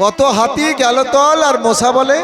কত হাতি গেল তল আর মশা বলে?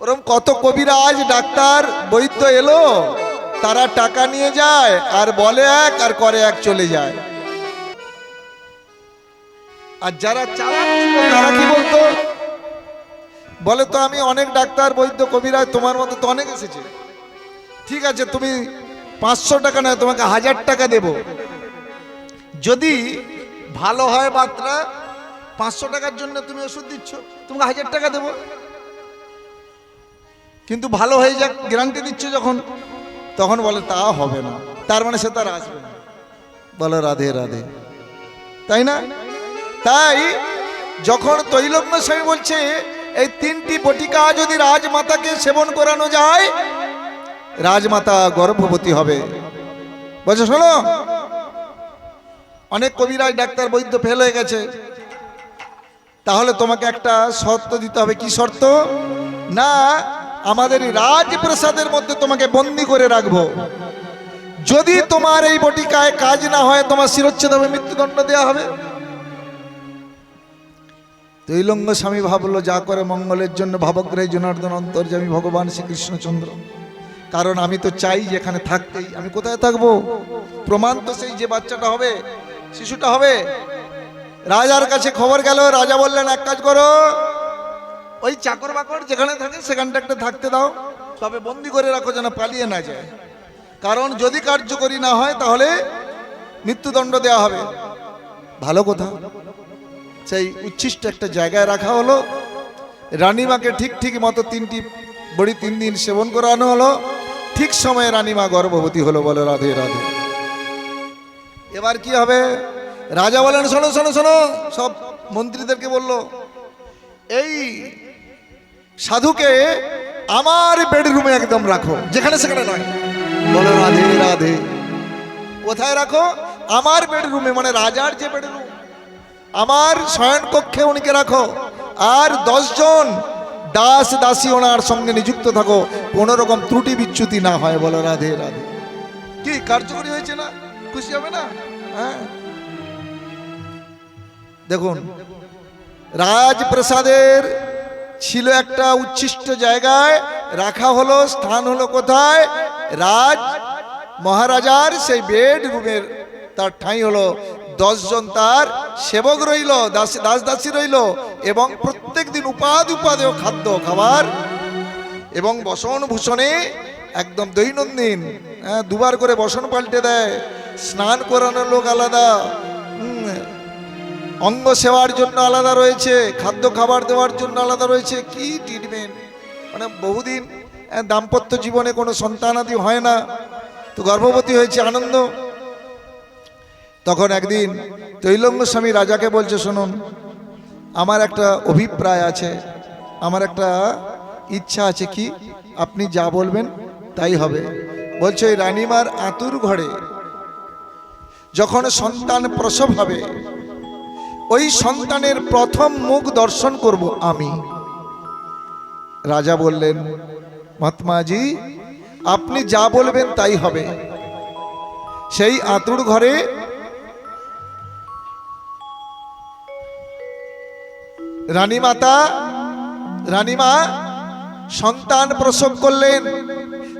ওরম কত কবিরাজ, ডাক্তার, বৈদ্য এলো, তারা টাকা নিয়ে যায় আর বলে এক আর করে এক চলে যায়। আর যারা তারা কি বলতো? বলে তো আমি অনেক ডাক্তার, বৈদ্য, কবিরাজ, তোমার মতো তো অনেক এসেছে। ঠিক আছে, তুমি পাঁচশো টাকা নয়, তোমাকে হাজার টাকা দেব। যদি ভালো হয় মাত্রা পাঁচশো টাকার জন্য তুমি ওষুধ দিচ্ছ, তোমাকে হাজার টাকা দেব। কিন্তু ভালো হয়ে যাক গ্যারান্টি দিচ্ছ যখন, তখন বলে, তা হবে না। তার মানে সে তার আসবে না। বলো, রাধে রাধে। তাই না? তাই যখন তৈলগ্ন স্বামী বলছে, এই তিনটি বটিকা যদি রাজমাতাকে সেবন করানো যায়, রাজমাতা গর্ভবতী হবে। বলছে, শোনো অনেক কবিরাজ ডাক্তার বৈদ্য ফেল হয়ে গেছে। তাহলে তোমাকে একটা শর্ত দিতে হবে। কি শর্ত? না, আমাদের রাজপ্রাসাদের মধ্যে তোমাকে বন্দি করে রাখব। যদি তোমার এই বটিকায় কাজ না হয়, তোমার শিরচ্ছেদ হবে, মৃত্যুদণ্ড দেওয়া হবে। তৈলঙ্গ স্বামী ভাবলো, যা করে মঙ্গলের জন্য, ভাবগ্রহে জনার্দন, অন্তর্যামী ভগবান শ্রীকৃষ্ণচন্দ্র। কারণ আমি তো চাই যেখানে থাকতেই। আমি কোথায় থাকব? প্রমাণ তো সেই যে বাচ্চাটা হবে শিশুটা হবে। রাজার কাছে খবর গেল, রাজা বললেন, এক কাজ করো, ওই চাকর বাকর যেখানে থাকে সেখানটা একটা থাকতে দাও, তবে বন্দি করে রাখো যেন পালিয়ে না যায়। কারণ যদি কার্যকরী না হয়, তাহলে মৃত্যুদণ্ড দেওয়া হবে। ভালো কথা। সেই উচ্ছিষ্ট একটা জায়গায় রাখা হলো। রানীমাকে ঠিক ঠিক মতো তিনটি বড়ি তিন দিন সেবন করানো হলো। ঠিক সময়ে রানীমা গর্ভবতী হলো বলে রাধে রাধে। এবার কি হবে? রাজা বলেন, শোনো শোনো শোনো। সব মন্ত্রীদেরকে বলল, এই সাধুকে আমার বেডরুমে একদম রাখো, যেখানে সেখানে নয়। বলো, রাধে রাধে। কোথায় রাখো? আমার বেডরুমে মানে রাজার যে বেডরুম, আমার শয়ন কক্ষে উনিকে রাখো। আর দশজন দাস দাসী ওনার সঙ্গে নিযুক্ত থাকো। কোনো রকম ত্রুটি বিচ্যুতি না হয়। বলো, রাধে রাধে। কি, কার্যকরী হয়েছে না? খুশি হবে না? হ্যাঁ? দেখুন রাজপ্রাসাদের ছিল একটা উচ্ছিষ্ট জায়গায় রাখা হলো স্থান হলো কোথায়? রাজ মহারাজার সেই বেড রুমের তার ঠাঁই হলো দশজন তার সেবক রইল দাস দাস দাসী রইল এবং প্রত্যেক দিন উপাদ উপাদেয় খাদ্য খাবার এবং বসন ভূষণে একদম দৈনন্দিন হ্যাঁ, দুবার করে বসন পাল্টে দেয়। স্নান করানোর লোক আলাদা। অঙ্গ সেবার জন্য আলাদা রয়েছে, খাদ্য খাবার দেওয়ার জন্য আলাদা রয়েছে, কি ট্রিটমেন্ট মানে বহুদিন দাম্পত্য জীবনে কোনো সন্তানাদি হয় না, তো গর্ভবতী হয়েছে আনন্দ। তখন একদিন তৈলঙ্গ স্বামী রাজাকে বলছে, শুনুন, আমার একটা অভিপ্রায় আছে, আমার একটা ইচ্ছা আছে কি? আপনি যা বলবেন তাই হবে। বলছে, ওই রানীমার আতুর ঘরে যখন সন্তান প্রসব হবে, ওই সন্তানের প্রথম মুখ দর্শন করব আমি। রাজা বললেন, মহাত্মাজি, আপনি যা বলবেন তাই হবে। সেই আতুর ঘরে রানীমাতা, রানীমা সন্তান প্রসব করলেন।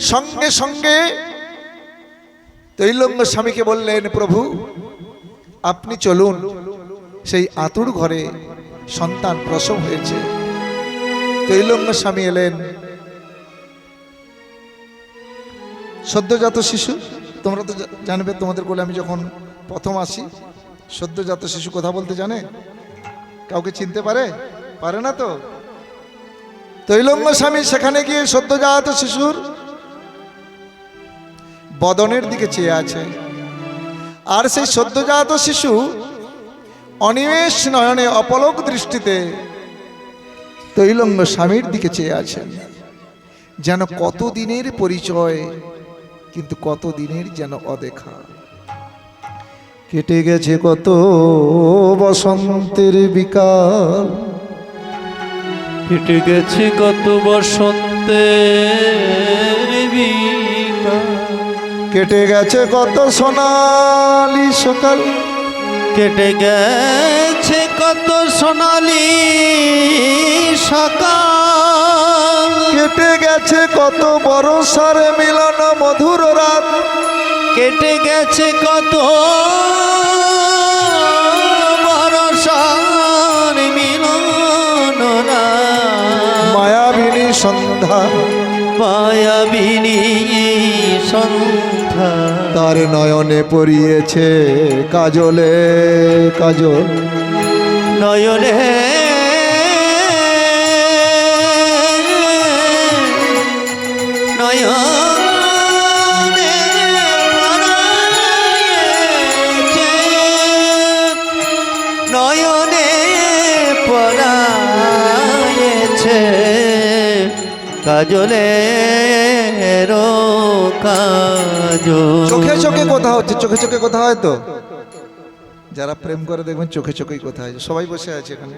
সঙ্গে সঙ্গে তৈলঙ্গ স্বামীকে বললেন, প্রভু, আপনি চলুন। সেই আতুর ঘরে সন্তান প্রসব হয়েছে। তৈলঙ্গ স্বামী এলেন। সদ্যজাত শিশু, তোমরা তো জানবে, তোমাদের কোলে আমি যখন প্রথম আসি, সদ্যজাত শিশু কথা বলতে জানে? কাউকে চিনতে পারে? পারে না তো? তৈলঙ্গ স্বামী সেখানে গিয়ে সদ্যজাত শিশুর বদনের দিকে চেয়ে আছে। আর সেই সদ্যজাত শিশু অনিমেষ নয়নে অপলক দৃষ্টিতে তৈলঙ্গ স্বামীর দিকে চেয়ে আছেন যেন কত দিনের পরিচয়, কিন্তু কত দিনের যেন অদেখা। কেটে গেছে কত বসন্তের বিকাল। কেটে গেছে কত বসন্তের বিকাল। কেটে গেছে কত সোনালি সকাল। কেটে গেছে কত সোনালি সকাল। কেটে গেছে কত বরসার মিলন মধুর রাত। কেটে গেছে কত মায়াবিনী সন্ধ্যা। মায়াবিনী সন্ধ্যা। তার নয়নে পড়িয়েছে কাজলে কাজল। নয়নে। কাজলে রো কাজল চোখে চোখে কথা হচ্ছে চোখে চোখে কথা হয় তো? যারা প্রেম করে দেখবেন চোখে চোখেই কথা হয়। সবাই বসে আছে এখানে।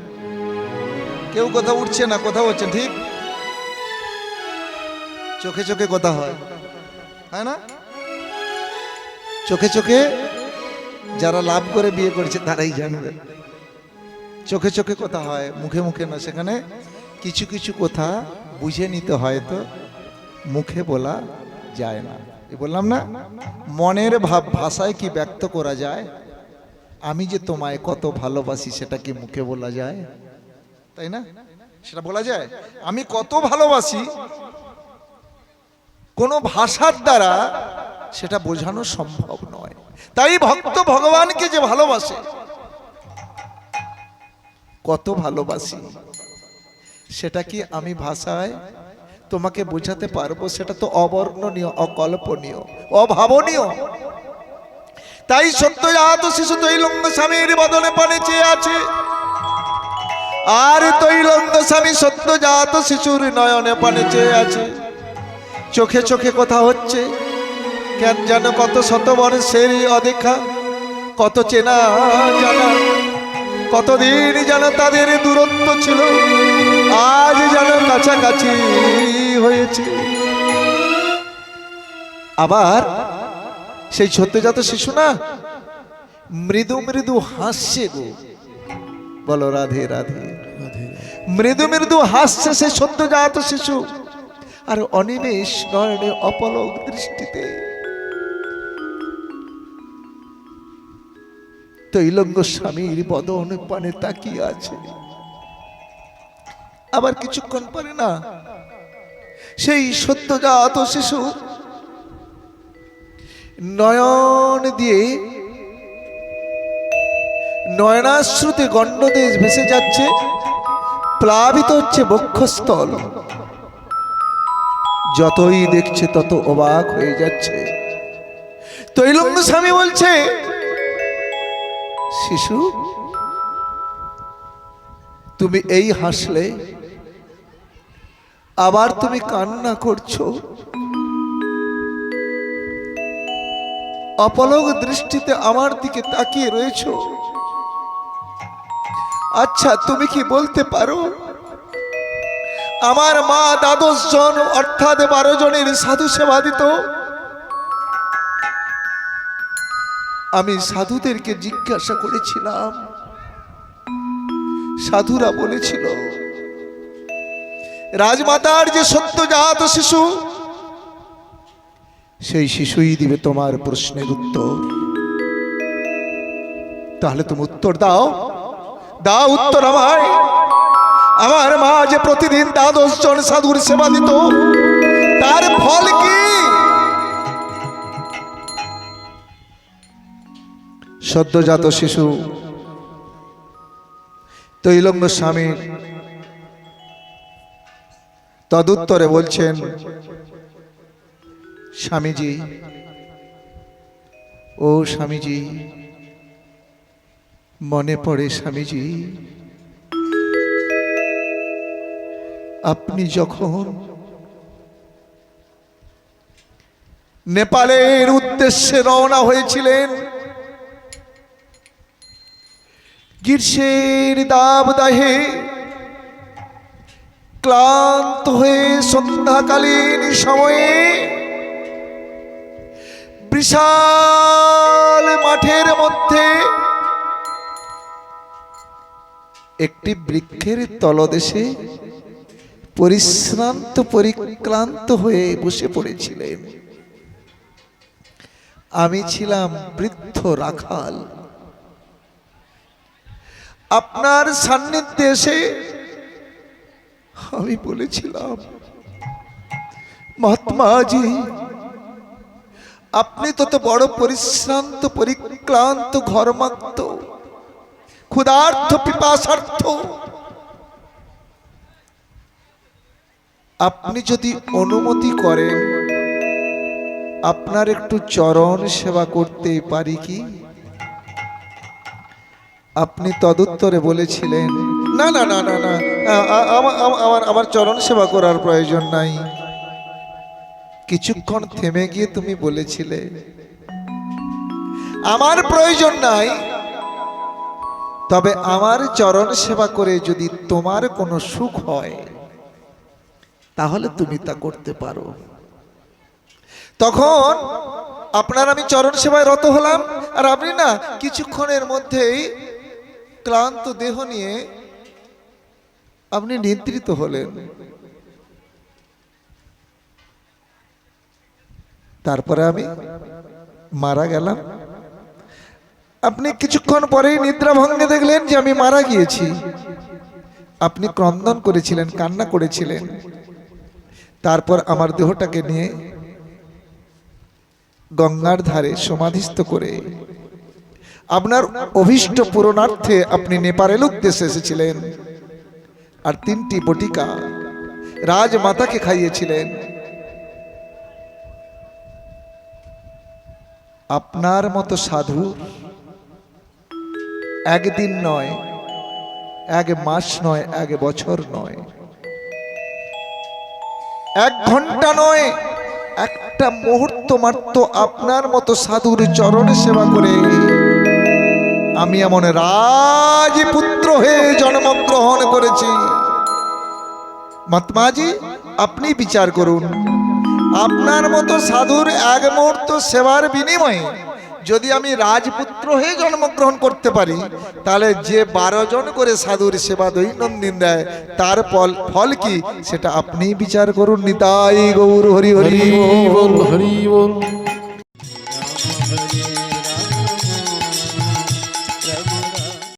কেউ কথা উঠছে না কথা হচ্ছে ঠিক? চোখে চোখে কথা হয়। হয় না? চোখে চোখে যারা লাভ করে বিয়ে করেছে তারাই জানবে। চোখে চোখে কথা হয় মুখে মুখে না। সেখানে কিছু কিছু কথা বুঝে নিতে হয় তো মুখে বলা যায় না। বললাম না, মনের ভাব ভাষায় কি ব্যক্ত করা যায়? আমি যে তোমায় কত ভালোবাসি সেটা কি মুখে বলা যায়? তাই না? সেটা বলা যায়? আমি কত ভালোবাসি, কোনো ভাষার দ্বারা সেটা বোঝানো সম্ভব নয়। তাই ভক্ত ভগবানকে যে ভালোবাসে, কত ভালোবাসি, সেটা কি আমি ভাষায় তোমাকে বোঝাতে পারব সেটা তো অবর্ণনীয়, অকল্পনীয়, অভাবনীয়। তাই সত্য জাত শিশু তৈলঙ্গ স্বামীর বদলে পানে চেয়ে আছে। আর তৈলঙ্গ স্বামী সত্য জাত শিশুর নয়নে পানে চেয়ে আছে। চোখে চোখে কথা হচ্ছে, কেন যেন কত শত বর্ষের অদেখা, কত চেনা জানা, কতদিন যেন তাদের দূরত্ব ছিল, আজ যেন কাছাকাছি হয়েছে। আবার সেই সত্যজাত শিশু না? মৃদু মৃদু হাসছে গো। বলো, রাধে রাধে। মৃদু মৃদু হাসছে সেই সত্যজাত শিশু। আর অনিমেষ নয়নে অপলক দৃষ্টিতে। তৈলঙ্গ স্বামীর বদন পানে তাকিয়ে আছে। আবার কিছুক্ষণ পরে না সেই সত্যজাত শিশু নয়ন দিয়ে নয়নাশ্রুতে গণ্ডদেশ ভেসে যাচ্ছে, প্লাবিত হচ্ছে বক্ষস্থল। যতই দেখছে তত অবাক হয়ে যাচ্ছে। তৈলঙ্গ স্বামী বলছে, শিশু, তুমি এই হাসলে আবার তুমি কান্না করছ। অপলক দৃষ্টিতে আমার দিকে তাকিয়ে রয়েছ। আচ্ছা তুমি কি বলতে পারো? আমার মা দ্বাদশ জন, অর্থাৎ বারো জনের সাধু সেবা দিত আমি সাধুদেরকে জিজ্ঞাসা করেছিলাম। সাধুরা বলেছিল রাজমাতার যে সত্যজাত শিশু, সেই শিশুই দিবে তোমার প্রশ্নের উত্তর। তাহলে তুমি উত্তর দাও। দাও উত্তর আমায়। আমার মা যে প্রতিদিন দ্বাদশ জন সাধুর সেবা দিত, তার ফল কি? সদ্যজাত শিশু, তৈলঙ্গ স্বামীর তদুত্তরে বলছেন, স্বামীজি, ও স্বামীজি, মনে পড়ে স্বামীজি, আপনি যখন নেপালের উদ্দেশ্যে রওনা হয়েছিলেন, গ্রীষ্মের দাবদাহে ক্লান্ত হয়ে সন্ধ্যাকালীন সময়ে বিশাল মাঠের মধ্যে একটি বৃক্ষের তলদেশে পরিশ্রান্ত, পরিক্লান্ত হয়ে বসে পড়েছিলেন। আমি ছিলাম বৃদ্ধ রাখাল। আপনার সান্নিধ্যে এসে আমি বলেছিলাম, মহাত্মাজি, আপনি তত বড় পরিশ্রান্ত, পরিক্লান্ত, ঘরমাক্ত ক্ষুধার্থ পিপাসার্থ, আপনি যদি অনুমতি করেন, আপনার একটু চরণ সেবা করতে পারি কি? আপনি তদুত্তরে বলেছিলেন না না না না না। আ- আ- আমা- আমা- আমার আমার চরণ সেবা করার প্রয়োজন নাই। কিছুক্ষণ থেমে গিয়ে তুমি বলেছিলে, আমার প্রয়োজন নাই। তবে আমার চরণ সেবা করে যদি তোমার কোনো সুখ হয়, তাহলে তুমি তা করতে পারো। তখন আপনার আমি চরণ সেবায় রত হলাম, আর আপনি না কিছুক্ষণের মধ্যেই ক্লান্ত দেহ নিয়ে আপনি নিদ্রিত হলেন। তারপরে আমি মারা গেলাম। আপনি কিছুক্ষণ পরেই নিদ্রা ভঙ্গে দেখলেন যে আমি মারা গিয়েছি। আপনি ক্রন্দন করেছিলেন, কান্না করেছিলেন। তারপর আমার দেহটাকে নিয়ে গঙ্গার ধারে সমাধিস্থ করে আপনার অভীষ্ট পূরণার্থে আপনি নেপালের উদ্দেশ্যে এসেছিলেন। আর তিনটি বটিকা রাজমাতাকে খাইয়েছিলেন। আপনার মতো সাধু একদিন নয়, এক মাস নয়, এক বছর নয়। এক ঘণ্টা নয়, একটা মুহূর্ত মাত্র আপনার মতো সাধুর চরণে সেবা করে। আমি এমন রাজপুত্র হয়ে জন্মগ্রহণ করেছি। মহাত্মাজি আপনি বিচার করুন। আপনার মতো সাধুর এক মুহূর্ত সেবার বিনিময়ে যদি আমি রাজপুত্র হয়ে জন্মগ্রহণ করতে পারি, তাহলে যে বারো জন করে সাধুর সেবা দৈনন্দিন দেয়, তার ফল ফল কি? সেটা আপনি বিচার করুন, নিতাই গৌর হরি হরি। হরি